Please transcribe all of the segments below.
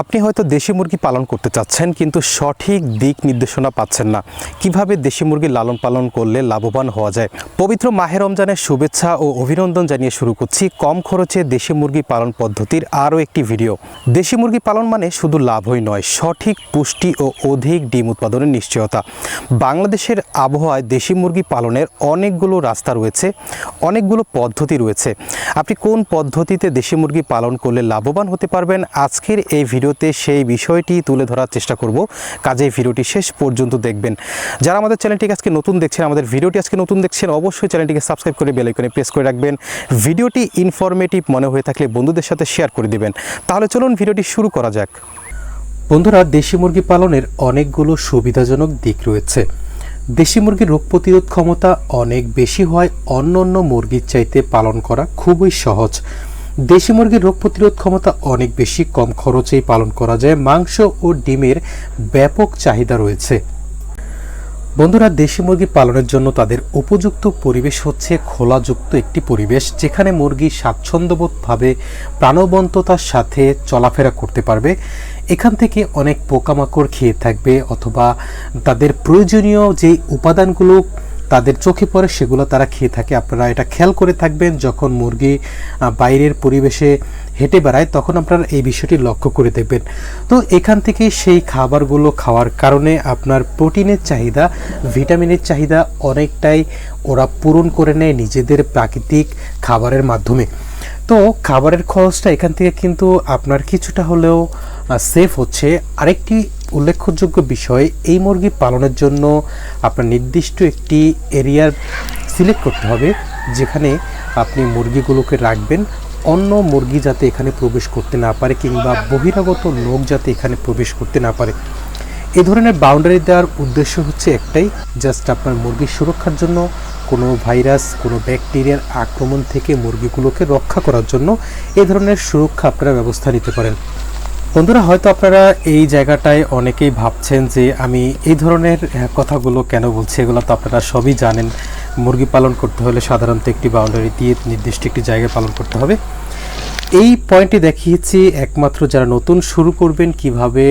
আপনি হয়তো দেশি মুরগি পালন করতে চাচ্ছেন, কিন্তু সঠিক দিক নির্দেশনা পাচ্ছেন না। কীভাবে দেশি মুরগি লালন পালন করলে লাভবান হওয়া যায়? পবিত্র মাহে রমজানের শুভেচ্ছা ও অভিনন্দন জানিয়ে শুরু করছি কম খরচে দেশি মুরগি পালন পদ্ধতির আরও একটি ভিডিও। দেশি মুরগি পালন মানে শুধু লাভই নয়, সঠিক পুষ্টি ও অধিক ডিম উৎপাদনের নিশ্চয়তা। বাংলাদেশের আবহাওয়ায় দেশি মুরগি পালনের অনেকগুলো রাস্তা রয়েছে, অনেকগুলো পদ্ধতি রয়েছে। আপনি কোন পদ্ধতিতে দেশি মুরগি পালন করলে লাভবান হতে পারবেন? আজকের এই ভিডিওতে সেই বিষয়টি তুলে ধরার চেষ্টা করব। কাজেই ভিডিওটি শেষ পর্যন্ত দেখবেন। যারা আমাদের চ্যানেলটিকে আজকে নতুন দেখছেন, আমাদের ভিডিওটি আজকে নতুন দেখছেন, অবশ্যই চ্যানেলটিকে সাবস্ক্রাইব করে বেল আইকনে প্রেস করে রাখবেন। ভিডিওটি ইনফরমেটিভ মনে হয়ে থাকলে বন্ধুদের সাথে শেয়ার করে দিবেন। তাহলে চলুন ভিডিওটি শুরু করা যাক। বন্ধুরা, দেশি মুরগি পালনের অনেকগুলো সুবিধাজনক দিক রয়েছে। দেশি মুরগির রোগ প্রতিরোধ ক্ষমতা অনেক বেশি হয় অন্য অন্য মুরগির চাইতে পালন করা খুবই সহজ। দেশি মুরগির রোগ প্রতিরোধ ক্ষমতা অনেক বেশি, কম খরচেই পালন করা যায়, মাংস ও ডিমের ব্যাপক চাহিদা রয়েছে। বন্ধুরা, দেশি মুরগি পালনের জন্য তাদের উপযুক্ত পরিবেশ হচ্ছে খোলাযুক্ত একটি পরিবেশ, যেখানে মুরগি স্বাচ্ছন্দ্যবোধভাবে প্রাণবন্ততার সাথে চলাফেরা করতে পারবে। এখান থেকে অনেক পোকামাকড় খেয়ে থাকবে অথবা তাদের প্রয়োজনীয় যে উপাদানগুলো তাদের চোখে পড়ে, সেগুলো তারা খেয়ে থাকে। আপনারা এটা খেয়াল করে থাকবেন, যখন মুরগি বাইরের পরিবেশে হেঁটে বেড়ায়, তখন আপনারা এই বিষয়টি লক্ষ্য করে দেখবেন। তো এখান থেকে সেই খাবারগুলো খাওয়ার কারণে আপনার প্রোটিনের চাহিদা, ভিটামিনের চাহিদা অনেকটাই ওরা পূরণ করে নেয় নিজেদের প্রাকৃতিক খাবারের মাধ্যমে। তো খাবারের খরচটা এখান থেকে কিন্তু আপনার কিছুটা হলেও সেফ হচ্ছে। আরেকটি উল্লেখযোগ্য বিষয়, এই মুরগি পালনের জন্য আপনার নির্দিষ্ট একটি এরিয়ার সিলেক্ট করতে হবে, যেখানে আপনি মুরগিগুলোকে রাখবেন। অন্য মুরগি যাতে এখানে প্রবেশ করতে না পারে কিংবা বহিরাগত লোক যাতে এখানে প্রবেশ করতে না পারে। এ ধরনের বাউন্ডারি দেওয়ার উদ্দেশ্য হচ্ছে একটাই জাস্ট আপনার মুরগির সুরক্ষার জন্য, কোনো ভাইরাস কোনো ব্যাকটেরিয়ার আক্রমণ থেকে মুরগিগুলোকে রক্ষা করার জন্য। এ ধরনের সুরক্ষা আপনারা ব্যবস্থা নিতে পারেন। বন্ধুরা, হয়তো আপনারা এই জায়গাটায় অনেকেই ভাবছেন যে আমি এই ধরনের কথাগুলো কেন বলছি? এগুলো তো আপনারা সবই জানেন। মুরগি পালন করতে হলে সাধারণত একটি বাউন্ডারি দিয়ে নির্দিষ্ট একটি জায়গায় পালন করতে হবে। এই পয়েন্টে দেখিয়েছি, একমাত্র যারা নতুন শুরু করবেন, কীভাবে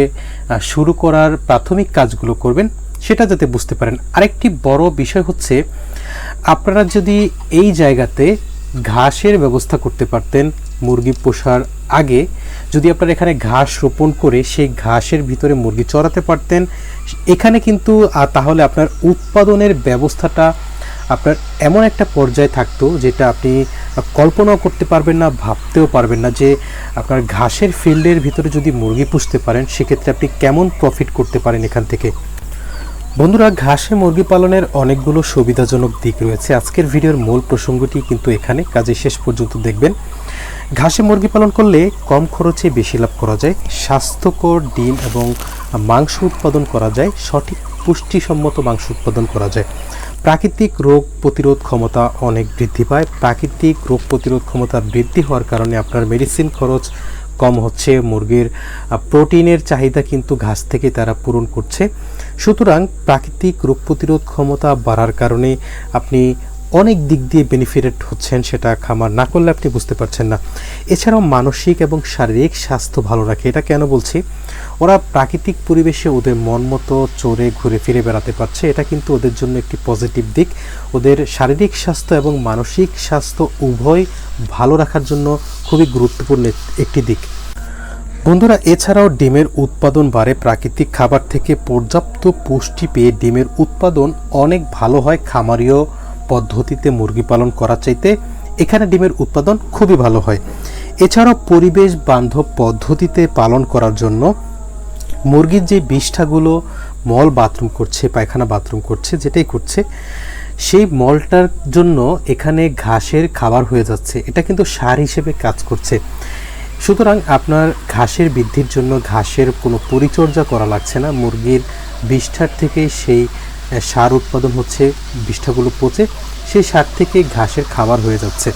শুরু করার প্রাথমিক কাজগুলো করবেন, সেটা যাতে বুঝতে পারেন। আরেকটি বড় বিষয় হচ্ছে, আপনারা যদি এই জায়গাতে ঘাসের ব্যবস্থা করতে পারতেন, মুরগি পোষার আগে যদি আপনারা এখানে ঘাস রোপণ করে সেই ঘাসের ভিতরে মুরগি চড়াতে পারতেন, এখানে কিন্তু তাহলে আপনার উৎপাদনের ব্যবস্থাটা আপনার এমন একটা পর্যায়ে থাকতো যেটা আপনি কল্পনাও করতে পারবেন না, ভাবতেও পারবেন না যে আপনার ঘাসের ফিল্ডের ভিতরে যদি মুরগি পুষতে পারেন, সেক্ষেত্রে আপনি কেমন প্রফিট করতে পারেন এখান থেকে? বন্ধুরা, ঘাসে মুরগি পালনের অনেকগুলো সুবিধাজনক দিক রয়েছে। আজকের ভিডিওর মূল প্রসঙ্গটি কিন্তু এখানে। কাজে শেষ পর্যন্ত দেখবেন। ঘাসে মুরগি পালন করলে কম খরচে বেশি লাভ করা যায়, স্বাস্থ্যকর ডিম এবং মাংস উৎপাদন করা যায়, সঠিক পুষ্টিসম্মত মাংস উৎপাদন করা যায়। প্রাকৃতিক রোগ প্রতিরোধ ক্ষমতা অনেক বৃদ্ধি পায়। প্রাকৃতিক রোগ প্রতিরোধ ক্ষমতা বৃদ্ধি হওয়ার কারণে আপনার মেডিসিন খরচ কম হচ্ছে, মুরগির প্রোটিনের চাহিদা কিন্তু ঘাস থেকে তারা পূরণ করছে। সুতরাং প্রাকৃতিক রোগ প্রতিরোধ ক্ষমতা বাড়ার কারণে আপনি অনেক দিক দিয়ে বেনিফিটেড হচ্ছেন সেটা খামার না করলে আপনি বুঝতে পারছেন না। এছাড়াও মানসিক এবং শারীরিক স্বাস্থ্য ভালো রাখে, এটা কেন বলছি? ওরা প্রাকৃতিক পরিবেশে ওদের মন মতো চড়ে ঘুরে ফিরে বেড়াতে পারছে, এটা কিন্তু ওদের জন্য একটি পজিটিভ দিক। ওদের শারীরিক স্বাস্থ্য এবং মানসিক স্বাস্থ্য উভয় ভালো রাখার জন্য খুবই গুরুত্বপূর্ণ একটি দিক। বন্ধুরা, এছাড়াও ডিমের উৎপাদন বাড়ে। প্রাকৃতিক খাবার থেকে পর্যাপ্ত পুষ্টি পেয়ে ডিমের উৎপাদন অনেক ভালো হয় খামারীয় পদ্ধতিতে মুরগি পালন করার চাইতে এখানে ডিমের উৎপাদন খুবই ভালো হয়। এছাড়াও পরিবেশ বান্ধব পদ্ধতিতে পালন করার জন্য মুরগির যে বিষ্ঠাগুলো মল বাথরুম করছে, পায়খানা বাথরুম করছে, যেটাই করছে, সেই মলটার জন্য এখানে ঘাসের খাবার হয়ে যাচ্ছে। এটা কিন্তু সার হিসেবে কাজ করছে। সুতরাং আপনার ঘাসের বৃদ্ধির জন্য ঘাসের কোনো পরিচর্যা করা লাগছে না। মুরগির বিষ্ঠার থেকে সেই সার উৎপাদন হচ্ছে, বিষ্ঠাগুলো পচে সেই সার থেকে ঘাসের খাবার হয়ে যাচ্ছে।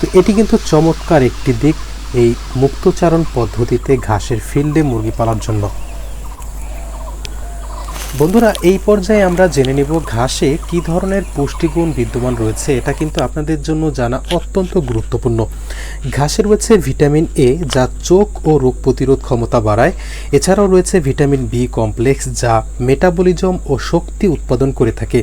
তো এটি কিন্তু চমৎকার একটি দিক এই মুক্তচারণ পদ্ধতিতে ঘাসের ফিল্ডে মুরগি পালার জন্য। বন্ধুরা, এই পর্যায়ে আমরা জেনে নেব ঘাসে কি ধরনের পুষ্টিগুণ বিদ্যমান রয়েছে। এটা কিন্তু আপনাদের জন্য জানা অত্যন্ত গুরুত্বপূর্ণ। ঘাসে রয়েছে ভিটামিন এ যা চোখ ও রোগ প্রতিরোধ ক্ষমতা বাড়ায়। এছাড়াও রয়েছে ভিটামিন বি কমপ্লেক্স, যা মেটাবলিজম ও শক্তি উৎপাদন করে থাকে।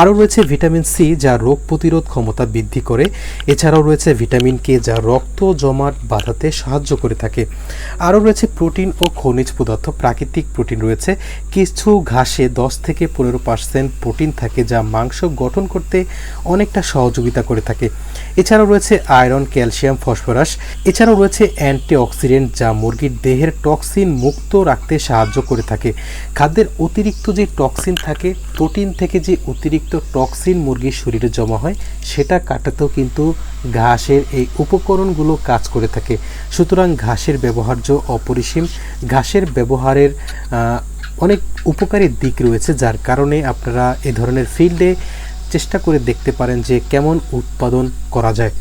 আরও রয়েছে ভিটামিন সি যা রোগ প্রতিরোধ ক্ষমতা বৃদ্ধি করে। এছাড়াও রয়েছে ভিটামিন কে যা রক্ত জমাট বাঁধাতে সাহায্য করে থাকে। আরও রয়েছে প্রোটিন ও খনিজ পদার্থ, প্রাকৃতিক প্রোটিন রয়েছে। কিছু ঘাসে দশ থেকে পনেরো পার্সেন্ট প্রোটিন থাকে যা মাংস গঠন করতে অনেকটা সহযোগিতা করে থাকে। এছাড়াও রয়েছে আয়রন, ক্যালসিয়াম, ফসফরাস। এছাড়াও রয়েছে অ্যান্টিঅক্সিডেন্ট যা মুরগির দেহের টক্সিন মুক্ত রাখতে সাহায্য করে থাকে। খাদ্যের অতিরিক্ত যে টক্সিন থাকে, প্রোটিন থেকে যে অতিরিক্ত টক্সিন মুরগির শরীরে জমা হয়, সেটা কাটাতেও কিন্তু ঘাসের এই উপকরণগুলো কাজ করে থাকে। সুতরাং ঘাসের ব্যবহার্য অপরিসীম। ঘাসের ব্যবহারের অনেক উপকারী দিক রয়েছে যার কারণে আপনারা এ ধরনের ফিল্ডে চেষ্টা করে দেখতে পারেন যে কেমন উৎপাদন করা যায়।